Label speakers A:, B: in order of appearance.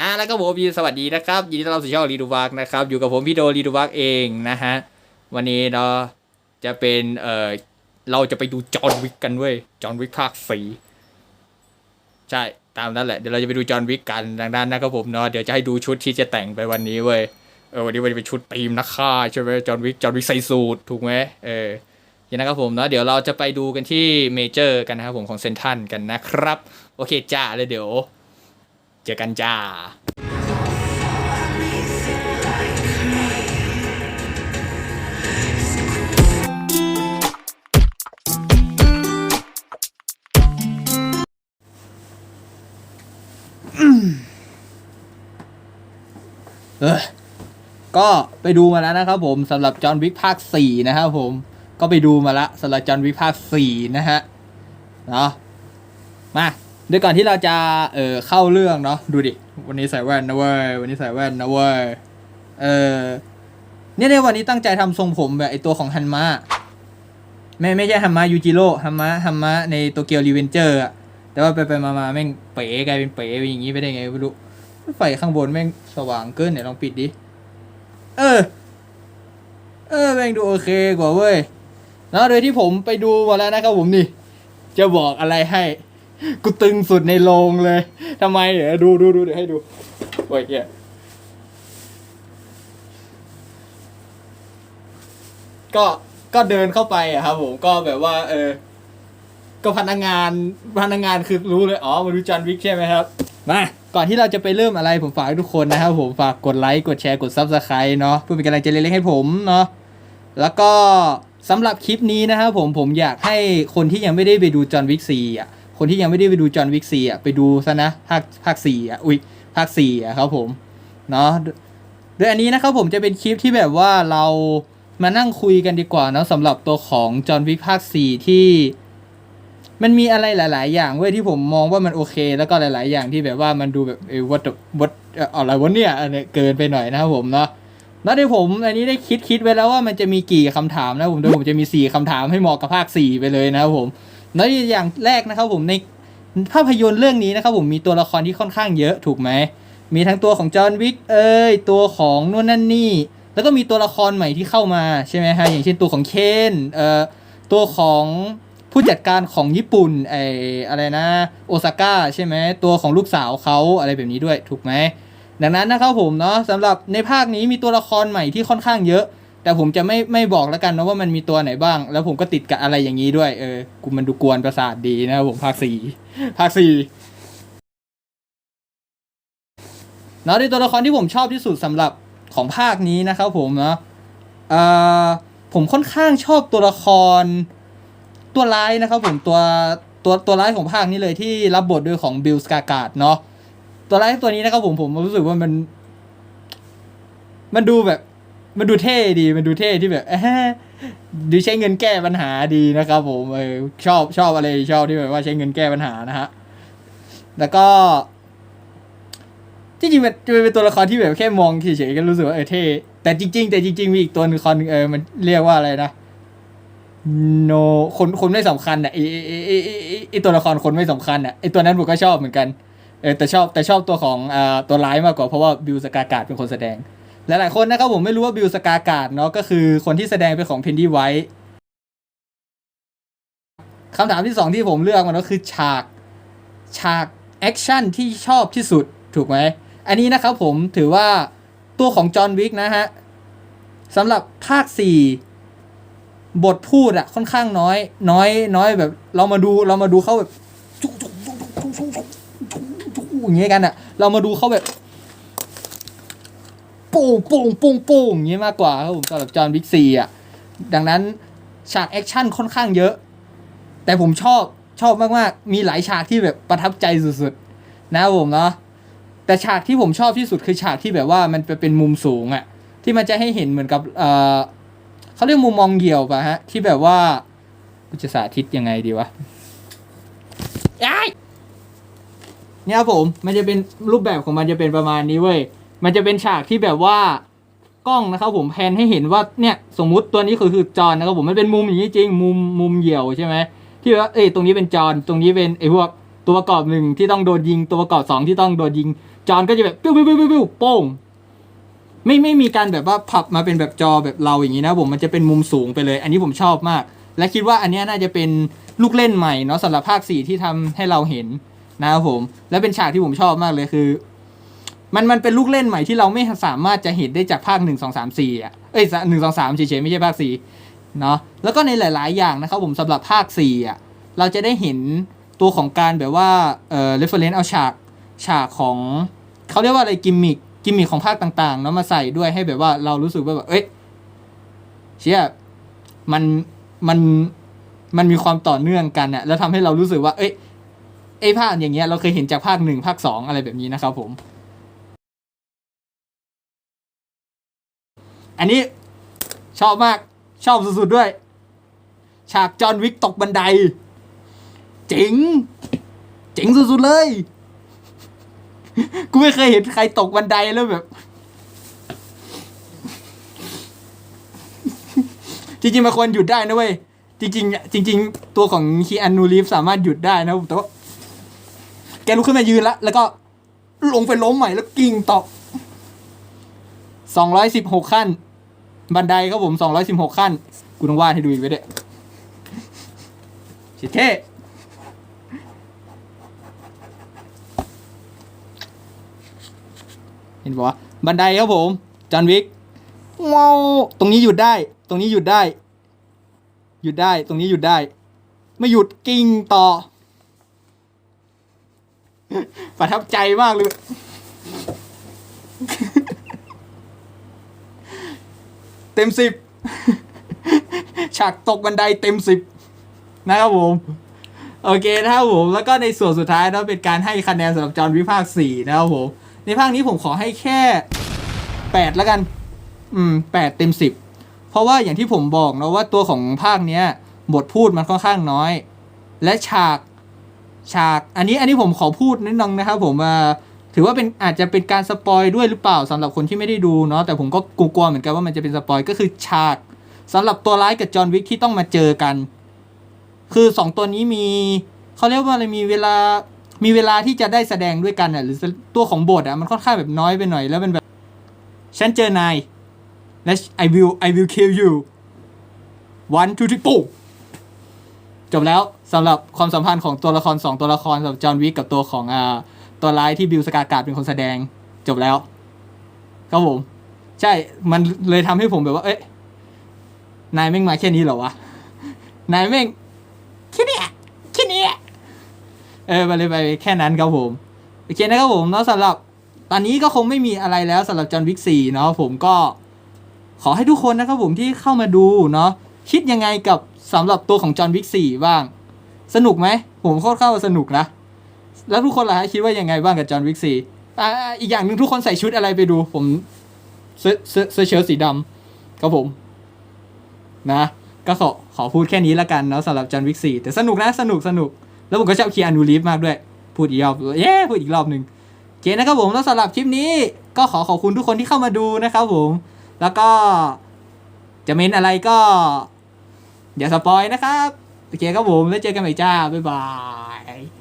A: อะแล้วก็ผมยินสวัสดีนะครับยินดีต้อนรับสู่ช่องรีดูบักนะครับ อยู่กับผมพี่โดรีดูบักเองนะฮะ วันนี้เราจะเป็นเออเราจะไปดูจอห์นวิกกันเว้ยจอห์นวิกภาคสี่ใช่ตามนั้นแหละเดี๋ยวเราจะไปดูจอห์นวิกกันดังนั้นนะครับผมเนาะเดี๋ยวจะให้ดูชุดที่จะแต่งไปวันนี้เว้ยเออวันนี้มันจะเป็นชุดทีมนักฆ่าใช่ไหมจอห์นวิกจอห์นวิกใส่สูทถูกไหมเอออย่างนั้นครับผมเนาะเดี๋ยวเราจะไปดูกันที่เมเจอร์กันนะครับผมของเซนทันกันนะครับ โอเคจ้าเลยเดี๋ยว จอกันจ้าเออก็ไปดูมาแล้วนะครับผมสำหรับจอห์นวิกภาคสี่นะครับผมก็ไปดูมาละสำหรับจอห์นวิกภาคสี่นะฮะเนาะมา เดี๋ยวก่อนที่เราจะเออเข้าเรื่องเนาะดูดิ วันนี้ใส่แว่นนะเว้ยวันนี้ใส่แว่นนะเว้ยเออเนี่ยในวันนี้ตั้งใจทำทรงผมแบบไอตัวของฮันมะไม่ไม่ใช่ฮันมะยูจิโร่ฮันมะฮันมะในโตเกียวรีเวนเจอร์อะแต่ว่าไปไปมามาแม่งเป๋กลายเป็นเป๋เป็นอย่างนี้ไปได้ไงไม่รู้ไฟข้างบนแม่งสว่างเกินเนี่ยลองปิดดิเออ เออแม่งดูโอเคกว่าเว้ยแล้วโดยที่ผมไปดูมาแล้วนะครับผมนี่ จะบอกอะไรให้ กูตึงสุดในโรงเลยทำไมเดี๋ยวดูดูดูเดี๋ยวให้ดูโอ้ยเฮียก็ก็เดินเข้าไปอะครับผมก็แบบว่า เออ ก็พนักงานพนักงานคือรู้เลยอ๋อมาดูจอห์นวิกใช่ไหมครับมาก่อนที่เราจะไปเริ่มอะไรผมฝากทุกคนนะครับผมฝากกดไลค์กดแชร์กด Subscribe เนาะเพื่อเป็นกำลังใจเล็กๆให้ผมเนาะแล้วก็สำหรับคลิปนี้นะครับผมผมอยากให้คนที่ยังไม่ได้ไปดูจอห์นวิกซีอะ คนที่ยังไม่ได้ไปดูจอห์นวิกซีอะไปดูซะนะภาคภาคสี่อะอุ้ยภาคสี่อะครับผมเนาะโดยอันนี้นะครับผมจะเป็นคลิปที่แบบว่าเรามานั่งคุยกันดีกว่าเนาะสำหรับตัวของจอห์นวิกภาคสี่ที่ มันมีอะไรหลาย ๆ อย่างเว้ยที่ผมมองว่ามันโอเค แล้วก็หลาย ๆ อย่างที่แบบว่ามันดูแบบเออวัดวัดอะไรวะเนี่ยอันเนี้ยเกินไปหน่อยนะครับผมเนาะแล้วที่ผมอันนี้ได้คิดคิดไว้แล้วว่ามันจะมีกี่คำถามนะผมโดยผมจะมีสี่คำถามให้เหมาะกับภาคสี่ไปเลยนะครับผม แล้วอย่างแรกนะครับผมในภาพยนตร์เรื่องนี้นะครับผมมีตัวละครที่ค่อนข้างเยอะถูกไหมมีทั้งตัวของจอห์นวิกเอ้ยตัวของนู่นนั่นนี่ แล้วก็มีตัวละครใหม่ที่เข้ามาใช่ไหมฮะอย่างเช่นตัวของเคนเอ่อตัวของผู้จัดการของญี่ปุ่นไออะไรนะโอซาก้าใช่ไหมตัวของลูกสาวเขาอะไรแบบนี้ด้วยถูกไหมดังนั้นนะครับผมเนาะสำหรับในภาคนี้มีตัวละครใหม่ที่ค่อนข้างเยอะ แต่ผมจะไม่ไม่บอกแล้วกันนะว่ามันมีตัวไหนบ้าง แล้วผมก็ติดกับอะไรอย่างนี้ด้วยเออกูมันดูกวนประสาทดีนะครับผมภาคสี่ภาคสี่เนาะในตัวละครที่ผมชอบที่สุดสำหรับของภาคนี้นะครับผมเนาะเอ่อผมค่อนข้างชอบตัวละคร ตัวร้ายนะครับผมตัวตัวตัวร้ายของภาคนี้เลยที่รับบทโดยของบิลสกากาดเนาะตัวร้ายตัวนี้นะครับผมผมรู้สึกว่ามัน มันดูแบบ มันดูเท่ดี มันดูเท่ที่แบบดูใช้เงินแก้ปัญหาดีนะครับผมเออชอบชอบอะไรชอบที่แบบว่าใช้เงินแก้ปัญหานะฮะ แล้วก็ที่จริงมันจะเป็นตัวละครที่แบบแค่มองเฉยๆก็รู้สึกว่าเออเท่แต่จริง ๆ แต่จริง ๆ มีอีกตัวหนึงคอนเออมันเรียกว่าอะไรนะโนคนคนไม่สำคัญอะไอไอไอไอตัวละครคนไม่สำคัญอะไอตัวนั้นผมก็ชอบเหมือนกันเออแต่ชอบแต่ชอบตัวของอ่าตัวร้ายมากกว่าเพราะว่าบิลสกากาดเป็นคนแสดง หลายๆคนนะครับผมไม่รู้ว่าบิลสกาการ์ดเนาะก็คือคนที่แสดงเป็นของเพนดี้ไวท์คำถามที่สองที่ผมเลือกมันก็คือฉากฉากแอคชั่นที่ชอบที่สุดถูกไหมอันนี้นะครับผมถือว่าตัวของจอห์นวิกนะฮะสำหรับภาค 4 บทพูดอะค่อนข้างน้อย น้อยน้อยแบบ เรามาดูเรามาดูเขาแบบอย่างเงี้ยกันอะเรามาดูเขาแบบ ปุ้งปุ้งปุ้งปุ้งอย่างเงี้มากกว่าครับผมสำหรับจอห์นวิกซีอะดังนั้นฉากแอคชั่นค่อนข้างเยอะ แต่ผมชอบชอบมากๆ มีหลายฉากที่แบบประทับใจสุดๆ นะครับผมเนาะแต่ฉากที่ผมชอบที่สุดคือฉากที่แบบว่ามันเป็นมุมสูงอะที่มันจะให้เห็นเหมือนกับเออเขาเรียกมุมมองเหี่ยวป่ะฮะ ที่แบบว่ากูจะสาธิตยังไงดีวะเนี่ยผมมันจะเป็นรูปแบบของมันจะเป็นประมาณนี้เว้ย มันจะเป็นฉากที่แบบว่ากล้องนะครับผมแพนให้เห็นว่าเนี่ยสมมุติตัวนี้คือคือจอนนะครับผมมันเป็นมุมอย่างนี้จริงมุมมุมเหี่ยวใช่ไหมที่ว่าเอ้ยตรงนี้เป็นจอนตรงนี้เป็นไอ้พวกตัวประกอบหนึ่งที่ต้องโดนยิงตัวประกอบสองที่ต้องโดนยิง จอนก็จะแบบปิ้วปิ้วปิ้วปิ้วปิ้วโป้งไม่ไม่มีการแบบว่าพับมาเป็นแบบจอแบบเราอย่างนี้นะผมมันจะเป็นมุมสูงไปเลย อันนี้ผมชอบมาก และคิดว่าอันนี้น่าจะเป็นลูกเล่นใหม่เนาะสำหรับภาคสี่ที่ทำให้เราเห็นนะครับผม และเป็นฉากที่ผมชอบมากเลยคือ มันมันเป็นลูกเล่นใหม่ที่เราไม่สามารถจะเห็นได้จากภาคหนึ่งสองสามสี่อะเอ้ยหนึ่งสองสามเฉยๆไม่ใช่ภาคสี่เนาะแล้วก็ในหลาย ๆ อย่างนะครับผมสำหรับภาคสี่อะเราจะได้เห็นตัวของการแบบว่าเอ่อ reference เอาฉากฉากของเขาเรียกว่าอะไรกิมมิคกิมมิคของภาคต่างๆเนาะมาใส่ด้วยให้แบบว่าเรารู้สึกว่าแบบเอ้ยเชี่ยมันมันมันมีความต่อเนื่องกันอะแล้วทำให้เรารู้สึกว่า เอ้ยไอ้ภาคอย่างเงี้ยเราเคยเห็นจากภาคหนึ่งภาคสองอะไรแบบนี้นะครับผม อันนี้ชอบมากชอบสุดๆด้วย ฉากจอห์นวิกตกบันได เจ๋ง เจ๋งสุดๆเลย กูไม่เคยเห็นใครตกบันไดแล้วแบบ จริงๆมันควรหยุดได้นะเว้ย จริง ๆ จริง ๆ ตัวของคีอันนูรีฟสามารถหยุดได้นะแต่ว่าแกลุกขึ้นมายืนละแล้วก็ลงไปล้มใหม่แล้วกิ่งตกสองร้อยสิบหกขั้น บันไดครับผมสองร้อยสิบหกขั้น กูต้องวาดให้ดูอีกไว้ด้วยชิเท่เห็นปะวะบันไดครับผมจอห์นวิกว้าวตรงนี้หยุดได้ ตรงนี้หยุดได้ หยุดได้ ตรงนี้หยุดได้ ไม่หยุดกิ่งต่อ ประทับใจมากเลย เต็มสิบฉากตกบันไดเต็มสิบนะครับผม โอเคนะครับผม แล้วก็ในส่วนสุดท้ายนะเป็นการให้คะแนนสำหรับจอห์นวิภาคสี่นะครับผม ในภาคนี้ผมขอให้แค่แปดแล้วกัน อืมแปดเต็มสิบเพราะว่าอย่างที่ผมบอกนะว่าตัวของภาคเนี้ยบทพูดมันค่อนข้างน้อย และฉากฉาก อันนี้อันนี้ผมขอพูดนิดนึงนะครับผมว่า ถือว่าเป็นอาจจะเป็นการสปอยด้วยหรือเปล่าสำหรับคนที่ไม่ได้ดูเนาะแต่ผมก็กลัวๆเหมือนกันว่ามันจะเป็นสปอยก็คือฉากสำหรับตัวร้ายกับจอห์นวิกที่ต้องมาเจอกัน คือสองตัวนี้มีเขาเรียกว่าอะไรมีเวลามีเวลาที่จะได้แสดงด้วยกันอะหรือตัวของบทอะมันค่อนข้างแบบน้อยไปหน่อยแล้วเป็นแบบฉันเจอนายและ I will I will kill you one two three ปุ๊บจบแล้วสำหรับความสัมพันธ์ของตัวละครสองตัวละครสำหรับจอห์นวิกกับตัวของอ่า ตัวร้ายที่บิลสกากาดเป็นคนแสดงจบแล้ว ครับผม ใช่ มันเลยทำให้ผมแบบว่า เอ๊ะนายแม่งมาแค่นี้เหรอวะ นายแม่งแค่นี้แค่นี้เออมาเลยไปแค่นั้นครับผมโอเคนะครับผมเนาะสำหรับตอนนี้ก็คงไม่มีอะไรแล้วสำหรับจอห์นวิกสี่เนาะผมก็ขอให้ทุกคนนะครับผมที่เข้ามาดูเนาะคิดยังไงกับสำหรับตัวของจอห์นวิกสี่บ้าง สนุกไหมผมโคตรเข้าสนุกนะ แล้วทุกคนล่ะฮะคิดว่ายังไงบ้างกับจอห์นวิกสี่อ่าอีกอย่างหนึ่งทุกคนใส่ชุดอะไรไปดู ผมเสื้อเสื้อเสื้อเชิ้ตสีดำครับผม นะ ก็ขอขอพูดแค่นี้ละกันเนาะสำหรับจอห์นวิกสี่แต่สนุกนะสนุกสนุก แล้วผมก็ชอบเคียนูรีฟมากด้วย พูดอีกรอบเย้พูดอีกรอบหนึ่งเคนะครับผมแล้วสำหรับคลิปนี้ ก็ขอขอบคุณทุกคนที่เข้ามาดูนะครับผม แล้วก็จะเม้นอะไรก็ อย่าสปอยนะครับ โอเคครับผม แล้วเจอกันใหม่จ้า บ๊ายบาย